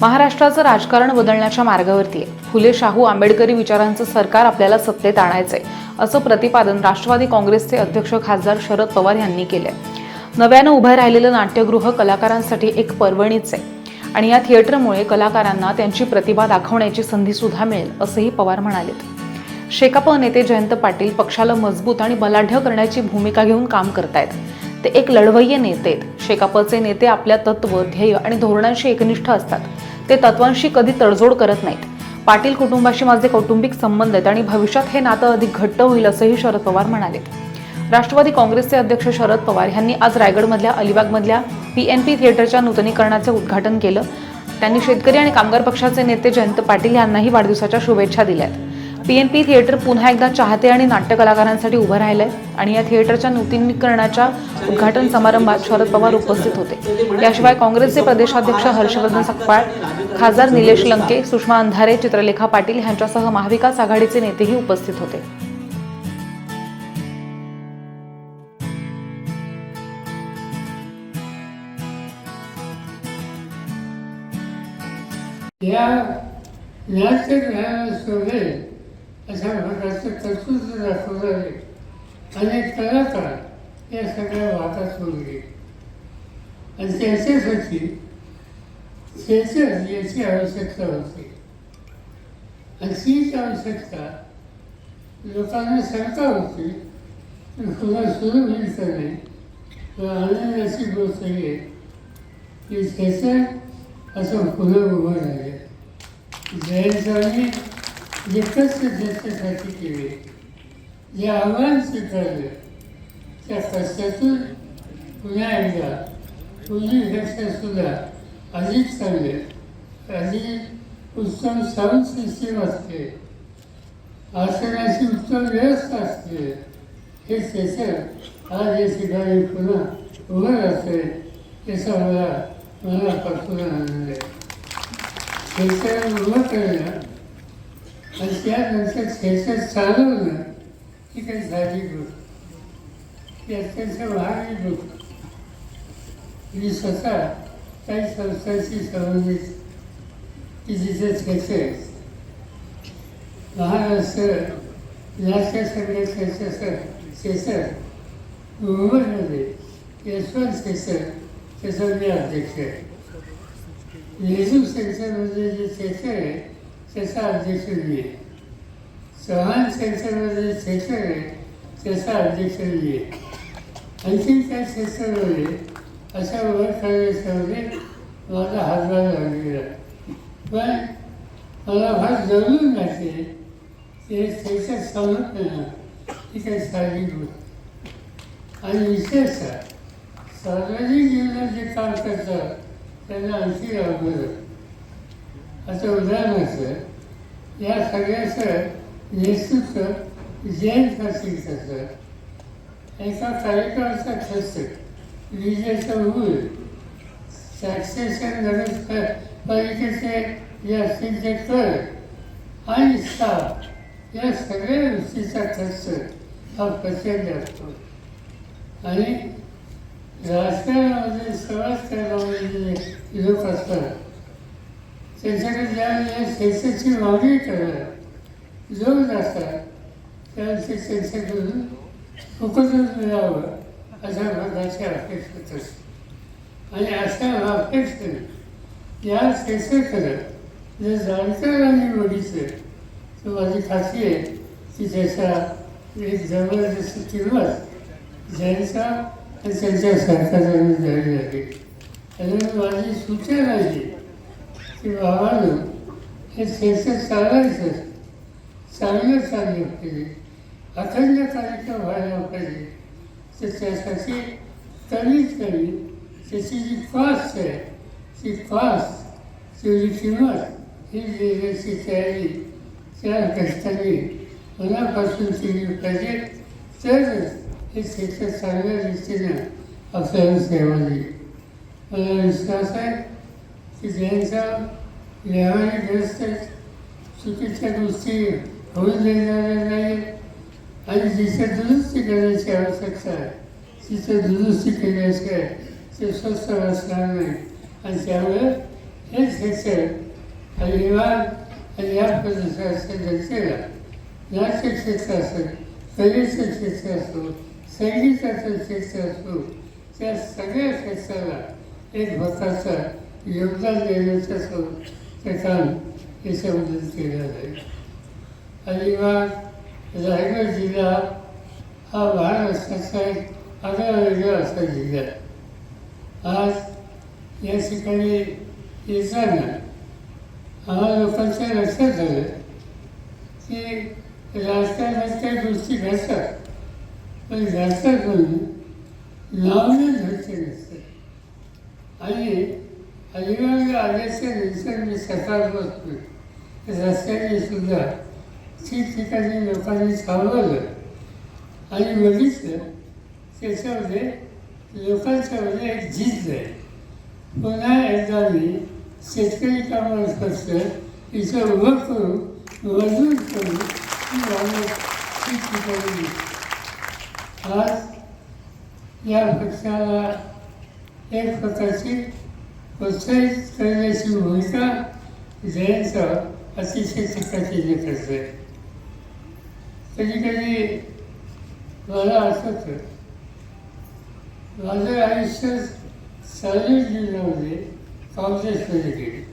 महाराष्ट्राचं राजकारण बदलण्याच्या मार्गावरती आहे. फुले शाहू आंबेडकरी विचारांचं सरकार आपल्याला सत्तेत आणायचंय असं प्रतिपादन राष्ट्रवादी काँग्रेसचे अध्यक्ष खासदार शरद पवार यांनी केलंय. नव्यानं उभं राहिलेलं नाट्यगृह कलाकारांसाठी एक पर्वणीच आहे. आणि या थिएटरमुळे कलाकारांना त्यांची प्रतिभा दाखवण्याची संधी सुद्धा मिळेल असंही पवार म्हणालेत शेकाप नेते जयंत पाटील पक्षाला मजबूत आणि बलाढ्य करण्याची भूमिका घेऊन काम करतायत. ते एक लढवय्य नेते आहेत. शेकापचे नेते आपल्या तत्व ध्येय आणि धोरणांशी एकनिष्ठ असतात. ते तत्वांशी कधी तडजोड करत नाहीत. पाटील कुटुंबाशी माझे कौटुंबिक संबंध आहेत आणि भविष्यात हे नातं अधिक घट्ट होईल असंही शरद पवार म्हणाले. राष्ट्रवादी काँग्रेसचे अध्यक्ष शरद पवार यांनी आज रायगडमधल्या अलिबागमधल्या पी एन पी थिएटरच्या नूतनीकरणाचे उद्घाटन केलं. त्यांनी शेतकरी आणि कामगार पक्षाचे नेते जयंत पाटील यांनाही वाढदिवसाच्या शुभेच्छा दिल्या आहेत. दिल्यात पीएनपी थिएटर पुन्हा एकदा चाहते आणि नाट्य कलाकारांसाठी उभं आहे आणि या थिएटरच्या नूतनीकरणाच्या उद्घाटन समारंभात शरद पवार उपस्थित होते. याशिवाय काँग्रेसचे प्रदेशाध्यक्ष हर्षवर्धन सकपाळ खासदार निलेश लंके सुषमा अंधारे चित्रलेखा पाटील यांच्यासह महाविकास आघाडीचे नेतेही उपस्थित होते. या नाट्यग्रहाला शोधे अशा प्रकारचं कर्तृत्व दाखवणारे अनेक कलाकार या सगळ्या भागात होते आणि त्याच्यासाठी थिएटर याची आवश्यकता होती. आणि तीच आवश्यकता लोकांना शंका होती. पण पुन्हा सुरू होईल का नाही. किंवा आनंदाची गोष्ट आहे की थिएटर असं पुन्हा उभं राहिले. जयंतांनी जे कष्ट केली केले. जे आव्हान स्वीकारले त्या कष्टातून पुन्हा एकदा पूर्वीपेक्षा सुद्धा अधिक चांगले अधिक उत्तम साऊंड सिस्टीम असते. आसनाची उत्तम व्यवस्था असते. हे सेशन आज या ठिकाणी पुन्हा उभं असते याचा मला मनापासून आनंद आहे. सेशन उभं करणं आणि त्यानंतर शेतात चालवणं ही काही झाली गोष्ट ही अत्यंत महाग गोष्ट मी स्वतः काही संस्थांशी संबंधित की जिथे शेतं आहेत महाराष्ट्र सगळ्या संघाचे शेतं मुंबईमध्ये यशवंत सेसर त्याचा मी अध्यक्ष आहे. नेहरू म्हणजे जे थिएटर आहे त्याचा अध्यक्ष मी आहे चव्हाण सेंटरमध्ये जे आहे त्याचा अध्यक्ष मी आहे आणखी त्या क्षेत्रामध्ये अशा वर कार्यामध्ये माझा हातभार लागलेला. पण मला फार जरूर वाटते ते थिएटर समर्पणं ही काही साधी गोष्ट आणि विशेषतः सार्वजनिक जीवनात जे काम करतात त्यांना आणखी अवघड आता उदाहरणार्थ या सगळ्याचं नेतृत्व जैन पाटील असं एका कार्यक्रमाचा खर्च विजेचं मूळ सॅक्सेशन गरज पालिकेचे जे असतील ते कर आणि स्टाफ या सगळ्या गोष्टीचा खर्च हा प्रचंड असतो. आणि राजकारणामध्ये सर्वात करणारे जे लोक असतात त्यांच्याकडे ज्ञान या सेन्सेसची मागणी करणार जोर असतात त्यावेळेस ते त्यांच्याकडून फुकटच मिळावं अशा भागाची अपेक्षा असते आणि अशा अपेक्षेने या शेतीकडे जर जाणकार आणि बघितलं तर माझी खात्री आहे की त्याचा एक जबरदस्त किंमत ज्यांचा आणि त्यांच्या सरकारांनी द्यावी लागेल त्यामुळे माझी सूचना आहे. की बाबांनो हे क्षेत्र चालायचं चालणं चाललं पाहिजे. अखंड कार्यक्रम व्हायला पाहिजे. तर त्यासाठी कमीत कमी त्याची जी कॉस्ट आहे ती कॉस्ट त्याची किंमत ही देण्याची तयारी त्या कष्टाने मनापासून केली पाहिजे. तरच हे क्षेत्र चांगल्या रीतीनं आपल्याला सेवा देईल मला विश्वास आहे की ज्यांचा व्यवहारिक जास्त चुकीच्या गोष्टी होऊन देणाऱ्या नाही आणि जिथे दुरुस्ती करण्याची आवश्यकता आहे तिथे दुरुस्ती केल्याशिवाय ते स्वस्त असणार नाही. आणि त्यामुळे हे क्षेत्र आणि आणि या प्रदेशाच्या जनतेला नाट्य क्षेत्र असेल कलेचं क्षेत्र असो संगीताचं क्षेत्र असो त्या सगळ्या क्षेत्राला एक होताचा योगदान देण्याचं सौ ते काम याच्यामधून केलं जाईल अलिबाग रायगड जिल्हा हा महाराष्ट्राचा एक आगळा वेगळा असा जिल्हा आज या ठिकाणी येताना आम्हा लोकांच्या लक्षात आलं की राजकारणात काही गोष्टी घडतात. पण घडतात म्हणून लावणी घडते नसते. आणि अलिबागला आल्याच्यानंतर मी सकाळ बसतो रस्त्याने सुद्धा ठिकठिकाणी लोकांनी थांबवलं आणि बघितलं त्याच्यामध्ये लोकांच्यामध्ये एक जिद्द आहे. पुन्हा एकदा मी शेतकरी कामाला फक्त इथं उभं करू मजूर करू ठिकठिकाणी आज या पक्षाला एक प्रकारची प्रोत्साहित करण्याची भूमिका जयंत अतिशय चिकाटीने करते. कधी कधी मला असत माझं आयुष्य सांगली जिल्ह्यामध्ये म्हणजे काँग्रेसमध्ये गेले.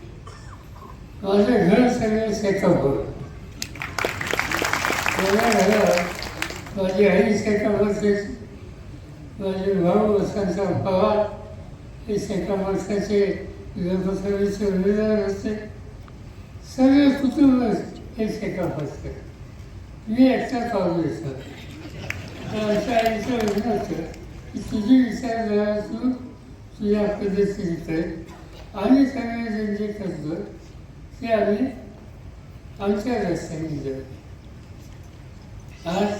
माझं घर सगळं सेकअप होतं. माझ्या घरात माझी आई सेकअप होते माझे भाऊ वसंत पवार हे सेकअप वर्षाचे लोकसभेचे उमेदवार असते सगळे कुटुंब हे सेकअप असते मी एकटा काँग्रेस होतो आमच्या आईचं म्हणणं होतं की तुझी विचारधारा तू तुझ्या पद्धतीने कर आम्ही सगळेजण जे करतो ते आम्ही आमच्या रस्त्याने जाऊ. आज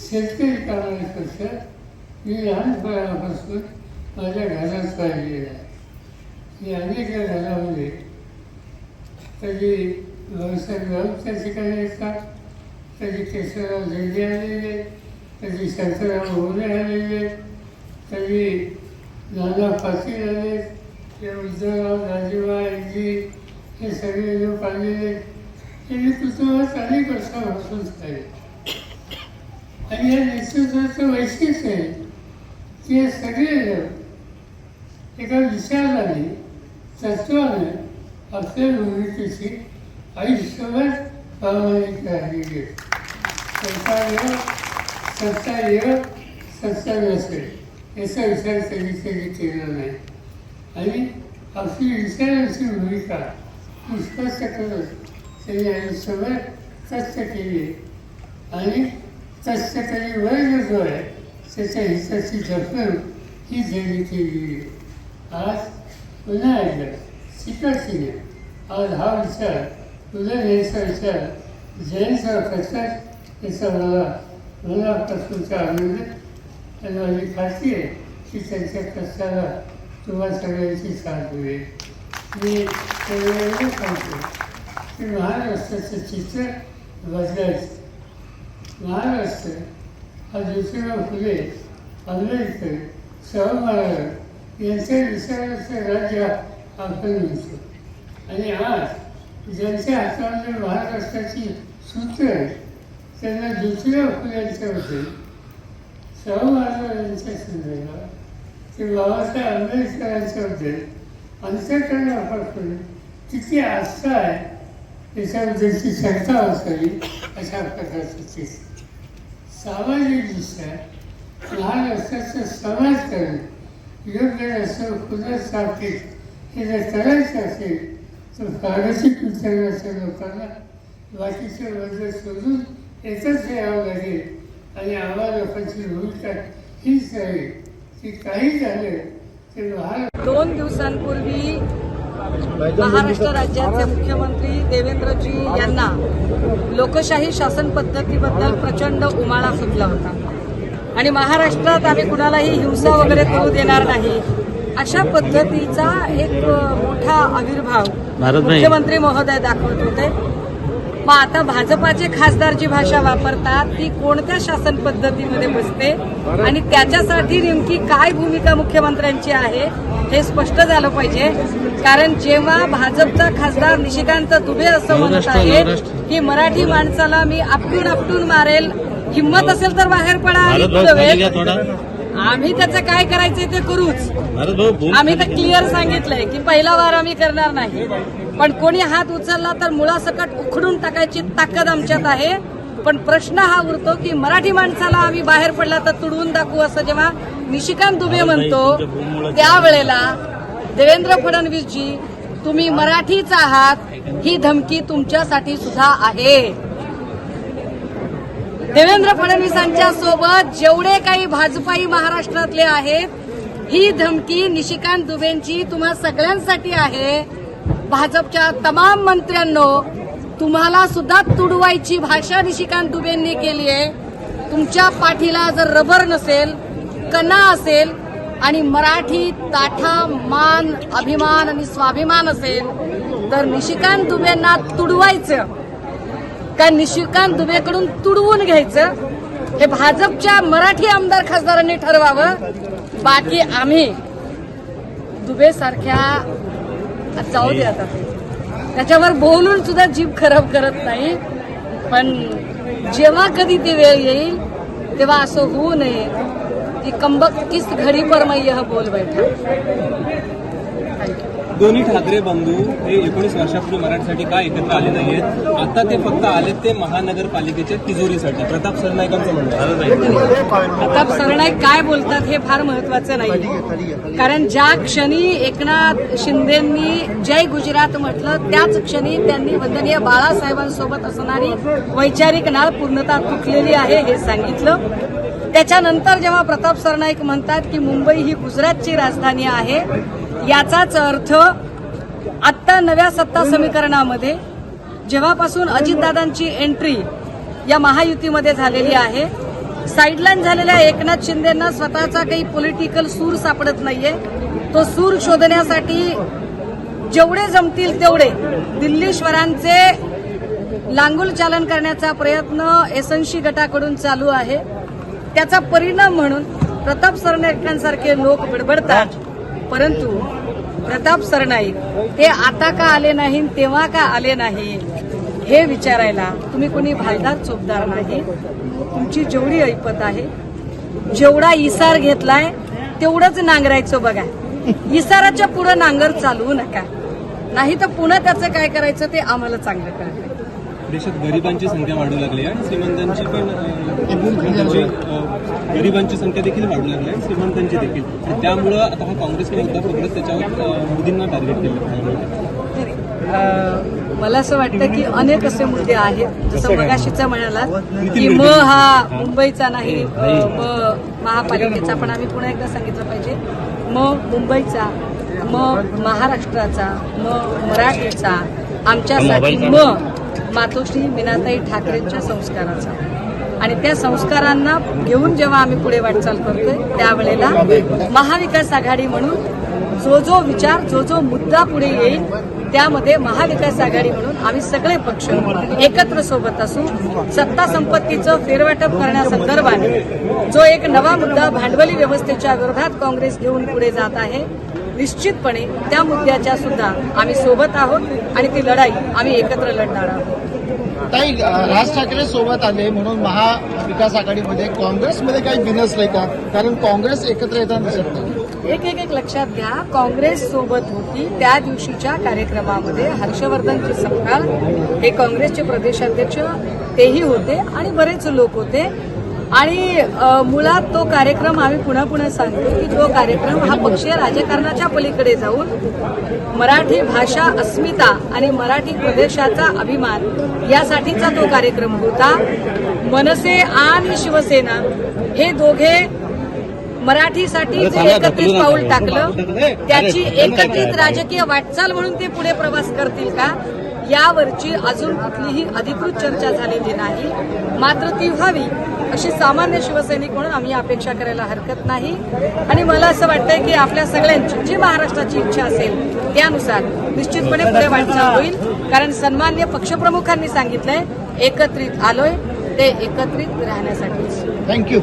शेतकरी कामाला करतात मी लहानपणापासून माझ्या घरात पाहिलेलं आहे. मी अनेक घरामध्ये कधी व्यवसाय राऊत त्या ठिकाणी येतात कधी केशवराव झेंडे आलेले कधी शंकरराव मोरे आलेले कधी नाना पाटील आले ते उद्धवराव राजीबा हे सगळे लोक आलेले त्यांनी मी कुटुंबात अनेक वर्षापासून आहे. आणि या नेतृत्वाचं वैशिष्ट्य आहे की हे सगळे लोक एका विचाराने तत्वाने आपल्या भूमिकेची आयुष्यभर प्रमाणित राहिलेली आहे. सत्ता येव सत्ता नसेल याचा विचार कधी कधी केला नाही आणि आपली विचाराची भूमिका निष्पष्ट त्यांनी आयुष्यभर कष्ट केली आणि कष्टकरी वर्ग जो आहे त्याच्या हिताची जपणूक ही त्यांनी केली आहे. आज पुन्हा एकदा शिकायची आज हा विचार तुला घ्यायचा विचार जयंतराव करतात याचा मला मनापासूनचा आनंद आहे. आणि माझी खात्री आहे की त्यांच्या कष्टाला तुम्हा सगळ्यांची साथ मिळेल मी सगळ्यांना सांगतो की महाराष्ट्राचं चित्र बदलायचं महाराष्ट्र हा ज्योतिराव फुले आंबेडकर शाहू महाराज यांच्या विचाराचं राज्य आपण म्हणतो. आणि आज ज्यांच्या हातामध्ये महाराष्ट्राची सूत्र आहे त्यांना ज्योतिराव फुल्यांच्याबद्दल शाहू महाराजांच्या संदर्भात ते बाबासाहेब आंबेडकरांच्याबद्दल आपण किती आस्था आहे याच्याबद्दलची शंका असावी अशा प्रकारचं चित्र सामाजिकदृष्ट्या महाराष्ट्राचं समाजकारण योग्य रस्त्यावर पुनर्स्थापित हे जर करायचं असेल तर प्रादेशिक विचाराच्या लोकांना. बाकीचे वर्ग सोडून एकच यावं लागेल आणि आम्हा लोकांची भूमिका हीच आहे. की काही झालं ते महाराष्ट्र दोन दिवसांपूर्वी महाराष्ट्र राज्याचे मुख्यमंत्री देवेंद्रजी यांना लोकशाही शासन पद्धतीबद्दल प्रचंड उमाळा सुटला होता. आणि महाराष्ट्रात आम्ही कुणालाही हिंसा वगैरे करू देणार नाही. अशा पद्धतीचा एक मोठा आविर्भाव. मुख्यमंत्री महोदय दाखवत होते. मग आता भाजपाचे खासदार जी भाषा वापरतात ती कोणत्या शासन पद्धतीमध्ये बसते? आणि त्याच्यासाठी नेमकी काय भूमिका मुख्यमंत्र्यांची आहे हे स्पष्ट झालं पाहिजे. कारण जेव्हा भाजपचा खासदार निशिकांत दुबे असं म्हणत आहे की मराठी माणसाला मी आपटून आपटून मारेल हिंमत असेल तर बाहेर पडा. आम्ही त्याचं काय करायचंय ते करूच. आम्ही तर क्लिअर सांगितलंय की पहिला वार आम्ही करणार नाही. पण कोणी हात उचलला तर मुळासकट उखडून टाकायची ताकद आमच्यात आहे. पण प्रश्न हा उरतो की मराठी माणसाला आम्ही बाहेर पडला तर तुडवून दाखवू असं जेव्हा निशिकांत दुबे म्हणतो त्यावेळेला देवेंद्र फडणवीसजी तुम्ही मराठीच आहात ही धमकी तुमच्यासाठी सुद्धा आहे. देवेंद्र फडणवीसांच्या सोबत जेवढे काही भाजपाई महाराष्ट्रातले आहेत ही धमकी निशिकांत दुबेंची तुम्हा सगळ्यांसाठी आहे. भाजपच्या तमाम मंत्र्यांनो तुम्हाला सुद्धा तुडवायची भाषा निशिकांत दुबेंनी केली आहे. तुमच्या पाठीला जर रबर नसेल कणा असेल आणि मराठी ताठा मान अभिमान आणि स्वाभिमान असेल तर निशिकांत दुबेंना तुडवायचं. का निशिकांत दुबेकडून तुडवून घ्यायचं. हे भाजपच्या मराठी आमदार खासदारांनी ठरवावं. बाकी आम्ही दुबे सारख्या जाऊ दे आता. त्याच्यावर बोलून सुद्धा जीभ खराब करत नाही. पण जेव्हा कधी ती वेळ येईल तेव्हा असं होऊ नये. की कंबक किस घडी पर मैं यह बोल बैठा दोन्ही ठाकरे बंधू हे एकोणीस वर्षापूर्वी मराठीसाठी का एकत्र आले नाहीयेत? आता ते फक्त आले ते महानगरपालिकेच्या तिजोरीसाठी. प्रताप सरनाईकांचं म्हणणं प्रताप सरनाईक काय बोलतात हे फार महत्वाचं नाही. कारण ज्या क्षणी एकनाथ शिंदेंनी जय गुजरात म्हटलं त्याच क्षणी त्यांनी वंदनीय बाळासाहेबांसोबत असणारी वैचारिक नाळ पूर्णता तुटलेली आहे हे सांगितलं. त्याच्यानंतर जेव्हा प्रताप सरनाईक म्हणतात की मुंबई ही गुजरातची राजधानी आहे याचाच अर्थ आत्ता नव्या सत्ता समीकरणामध्ये जेव्हापासून अजितदादांची एंट्री या महायुतीमध्ये झालेली आहे साईडलाईन झालेल्या एकनाथ शिंदेना स्वतःचा काही पॉलिटिकल सूर सापडत नाहीये. तो सूर शोधण्यासाठी जेवढे जमतील तेवढे दिल्लीश्वरांचे लांगुल चालन करण्याचा प्रयत्न एसएनशी गटाकडून चालू आहे. त्याचा परिणाम म्हणून प्रताप सरनाईकांसारखे लोक बडबडतात. परंतु प्रताप सरनाईक हे आता का आले नाही तेव्हा का आले नाही? हे विचारायला तुम्ही कोणी भालदार चोपदार नाही. तुमची जेवढी ऐपत आहे जेवढा इसार घेतलाय तेवढंच नांगरायचं बघा. इसाराच्या पुढं नांगर चालवू नका. नाही तर पुन्हा त्याचं काय करायचं ते आम्हाला चांगलं कळतं. देशात गरिबांची संख्या वाढू लागली आहे आणि श्रीमंतांची पण म्हणजे, गरिबांची संख्या देखील वाढू लागली आहे श्रीमंतांची देखील. त्यामुळं आता हा काँग्रेसकडे होता फक्त त्याच्यावर मोदींना टार्गेट केलं मला असं वाटतं की अनेक असे मुद्दे आहेत. जसं मगाशीचा म्हणाला की म हा मुंबईचा नाही म महापालिकेचा. पण आम्ही पुन्हा एकदा सांगितलं पाहिजे म मुंबईचा म महाराष्ट्राचा म मराठीचा आमच्यासाठी म मातोश्री मीनाताई ठाकरेंच्या संस्काराचा. आणि त्या संस्कारांना घेऊन जेव्हा आम्ही पुढे वाटचाल करतोय त्यावेळेला महाविकास आघाडी म्हणून जो जो विचार जो जो मुद्दा पुढे येईल त्यामध्ये महाविकास आघाडी म्हणून आम्ही सगळे पक्ष एकत्र सोबत असू. सत्ता संपत्तीचं फेरवाटप करण्यासंदर्भाने जो एक नवा मुद्दा भांडवली व्यवस्थेच्या विरोधात काँग्रेस घेऊन पुढे जात आहे निश्चितपणे त्या मुद्द्याच्या सुद्धा आम्ही सोबत आहोत आणि ती लढाई आम्ही एकत्र लढणार आहोत. ताई राज ठाकरे सोबत आले म्हणून महाविकास आघाडीमध्ये काँग्रेसमध्ये काही बिनसलंय का? कारण काँग्रेस एकत्र येताना दिसत नाही. एक एक एक लक्षात घ्या काँग्रेस सोबत होती त्या दिवशीच्या कार्यक्रमामध्ये हर्षवर्धन सपकाळ हे काँग्रेसचे प्रदेशाध्यक्ष तेही होते आणि बरेच लोक होते. आणि मुळात तो कार्यक्रम आम्ही पुन्हा पुन्हा सांगतो की तो कार्यक्रम हा पक्षीय राजकारणाच्या पलीकडे जाऊन मराठी भाषा अस्मिता आणि मराठी प्रदेशाचा अभिमान यासाठीचा तो कार्यक्रम होता. मनसे आणि शिवसेना हे दोघे मराठीसाठी जे एकत्रित पाऊल टाकलं त्याची एकत्रित राजकीय वाटचाल म्हणून ते पुढे प्रवास करतील का? यावरची अजून कुठलीही अधिकृत चर्चा झालेली नाही. मात्र ती व्हावी अशी सामान्य शिवसैनिक म्हणून आम्ही अपेक्षा करायला हरकत नाही. आणि मला असं वाटतंय की आपल्या सगळ्यांची जी महाराष्ट्राची इच्छा असेल त्यानुसार निश्चितपणे पुढे वाटचाल होईल. कारण सन्मान्य पक्षप्रमुखांनी सांगितलंय एकत्रित आलोय ते एकत्रित राहण्यासाठीच थँक्यू